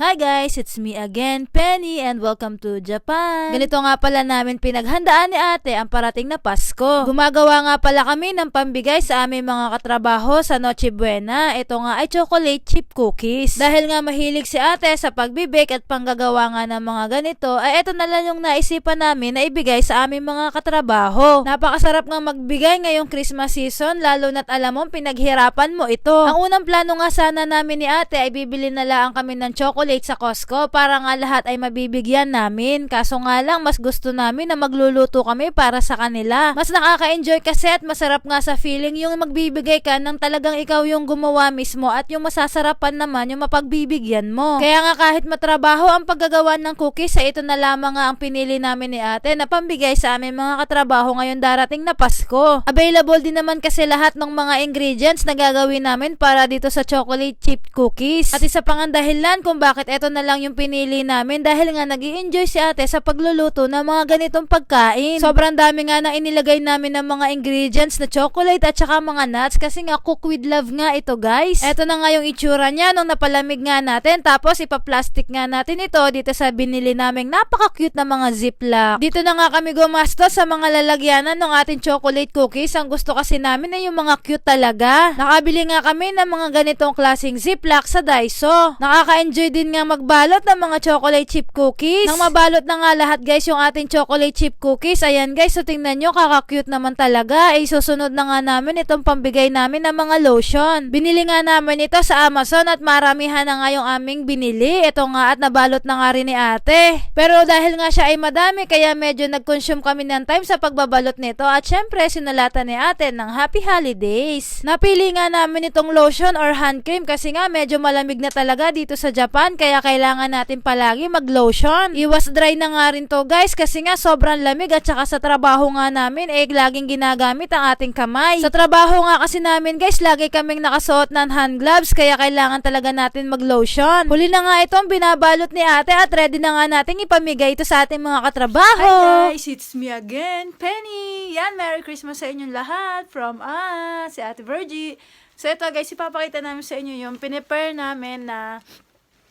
Hi guys, it's me again, Penny, and welcome to Japan. Ganito nga pala namin pinaghandaan ni ate ang parating na Pasko. Gumagawa nga pala kami ng pambigay sa aming mga katrabaho sa Noche Buena. Ito nga ay chocolate chip cookies. Dahil nga mahilig si ate sa pagbibake at panggagawa nga ng mga ganito, ay ito na lang yung naisipan namin na ibigay sa aming mga katrabaho. Napakasarap nga magbigay ngayong Christmas season, lalo na't alam mo pinaghirapan mo ito. Ang unang plano nga sana namin ni ate ay bibili na lang kami ng chocolate sa Costco para nga lahat ay mabibigyan namin. Kaso nga lang, mas gusto namin na magluluto kami para sa kanila. Mas nakaka-enjoy kasi at masarap nga sa feeling yung magbibigay ka ng talagang ikaw yung gumawa mismo at yung masasarapan naman yung mapagbibigyan mo. Kaya nga kahit matrabaho ang paggagawa ng cookies, sa ito na lamang nga ang pinili namin ni ate na pambigay sa aming mga katrabaho ngayon darating na Pasko. Available din naman kasi lahat ng mga ingredients na gagawin namin para dito sa chocolate chip cookies. At isa pang ang dahilan kung bakit ito na lang yung pinili namin dahil nga nag enjoy si ate sa pagluluto ng mga ganitong pagkain. Sobrang dami nga na inilagay namin ng mga ingredients na chocolate at saka mga nuts kasi nga cook with love nga ito guys. Ito na nga yung itsura niya nung napalamig nga natin tapos ipa-plastic nga natin ito dito sa binili naming napaka-cute na mga ziplock. Dito na nga kami gumastos sa mga lalagyanan ng ating chocolate cookies. Ang gusto kasi namin ay yung mga cute talaga. Nakabili nga kami ng mga ganitong klaseng ziplock sa Daiso. Nakaka-enjoy din nga magbalot ng mga chocolate chip cookies. Nang mabalot na nga lahat guys yung ating chocolate chip cookies. Ayan guys, so tingnan nyo, kaka-cute naman talaga. Ay susunod na nga namin itong pambigay namin ng mga lotion. Binili nga namin ito sa Amazon at maramihan na nga yung aming binili. Ito nga at nabalot na nga rin ni ate. Pero dahil nga siya ay madami, kaya medyo nag-consume kami ng time sa pagbabalot nito. At syempre, sinulatan ni ate ng Happy Holidays. Napili nga namin itong lotion or hand cream kasi nga medyo malamig na talaga dito sa Japan. Kaya kailangan natin palagi mag-lotion. Iwas dry na nga rin to guys kasi nga sobrang lamig at saka sa trabaho nga namin eh laging ginagamit ang ating kamay. Sa trabaho nga kasi namin guys, lagi kaming nakasuot ng hand gloves kaya kailangan talaga natin mag-lotion. Huli na nga itong binabalot ni ate at ready na nga natin ipamigay ito sa ating mga katrabaho. Hi guys, it's me again, Penny. Yan, Merry Christmas sa inyong lahat from us, si Ate Virgie. So ito guys, ipapakita namin sa inyo yung pinipare namin na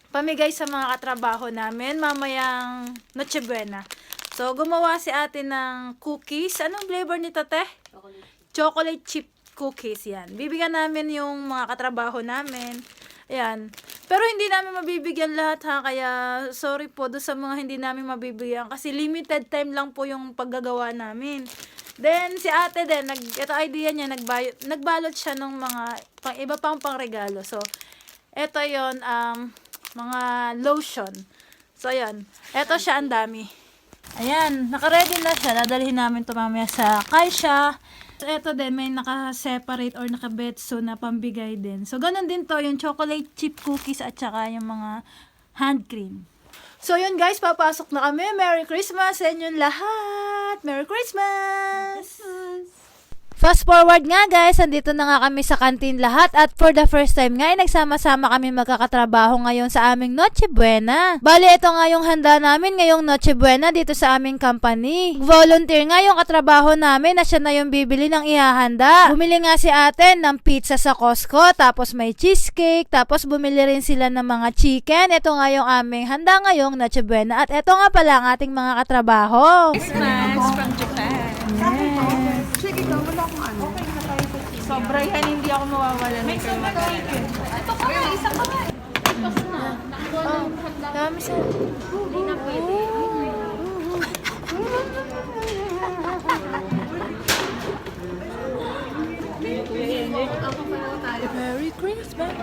pamigay sa mga katrabaho namin mamayang Noche Buena. So gumawa si ate ng cookies. Anong flavor nito, te? Chocolate. Chocolate chip cookies yan. Bibigyan namin yung mga katrabaho namin. Ayan. Pero hindi namin mabibigyan lahat ha, kaya sorry po do sa mga hindi namin mabibigyan kasi limited time lang po yung paggagawa namin. Then si ate din, nag, ito idea niya, nagbayot, nagbalot siya ng mga pang, iba pang pangregalo. So, ito yon um, mga lotion. So, yan. Ito siya, ang dami. Ayan, nakaready na siya. Dadalhin namin ito mamaya sa Kaisha. So, ito din, may naka-separate or naka-betso na pambigay din. So, ganun din to, yung chocolate chip cookies at saka yung mga hand cream. So, yun guys, papasok na kami. Merry Christmas sa inyong lahat! Merry Christmas! Fast forward nga guys, andito na nga kami sa kantin lahat at for the first time nga ay nagsama-sama kami magkakatrabaho ngayon sa aming Noche Buena. Bali, ito nga yung handa namin ngayong Noche Buena dito sa aming company. Volunteer nga yung katrabaho namin na siya na yung bibili ng ihahanda. Bumili nga si ate ng pizza sa Costco, tapos may cheesecake, tapos bumili rin sila ng mga chicken. Ito nga yung aming handa ngayong Noche Buena at ito nga pala ang ating mga katrabaho. Christmas from Japan. Sobra yan, hindi ako mawawala. May sobra chicken. Ito ka nga, isa ka nga. Dami sa... Hindi na pwede. Merry Christmas!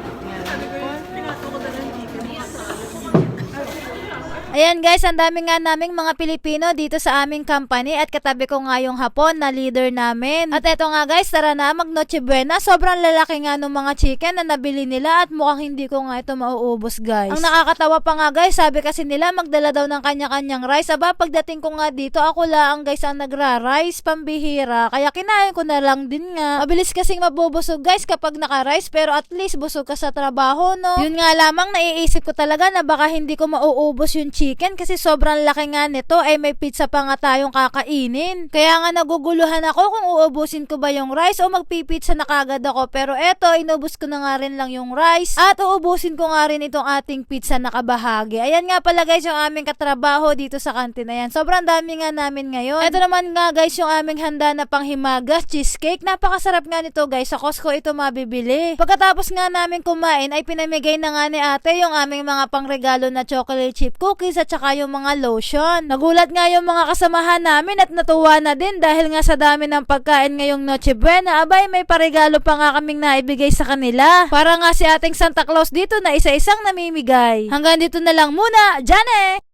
Ayan guys, ang dami nga naming mga Pilipino dito sa aming company at katabi ko nga yung hapon na leader namin. At eto nga guys, tara na mag Noche Buena. Sobrang lalaki nga ng mga chicken na nabili nila at mukhang hindi ko nga ito mauubos guys. Ang nakakatawa pa nga guys, sabi kasi nila magdala daw ng kanya-kanyang rice. Aba, pagdating ko nga dito, ako lang guys ang nagra-rice, pambihira. Kaya kinain ko na lang din nga. Mabilis kasing mabubusog guys kapag naka-rice pero at least busog ka sa trabaho no. Yun nga lamang naiisip ko talaga na baka hindi ko mauubos yung chicken kasi sobrang laki nga nito ay may pizza pa nga tayong kakainin. Kaya nga naguguluhan ako kung uubusin ko ba yung rice o magpipizza na kagad ako. Pero eto, inubos ko na nga rin lang yung rice at uubusin ko nga rin itong ating pizza na kabahagi. Ayan nga pala guys yung aming katrabaho dito sa kantin. Ayan, sobrang dami nga namin ngayon. Ito naman nga guys yung aming handa na panghimagas, cheesecake. Napakasarap nga nito guys. Sa Costco ito mabibili. Pagkatapos nga namin kumain ay pinamigay na nga ni ate yung aming mga pangregalo na chocolate chip cookies at saka yung mga lotion. Nagulat nga yung mga kasamahan namin at natuwa na din dahil nga sa dami ng pagkain ngayong Noche Buena. Abay, may paregalo pa nga kaming naibigay sa kanila. Para nga si ating Santa Claus dito na isa-isang namimigay. Hanggang dito na lang muna. Jane!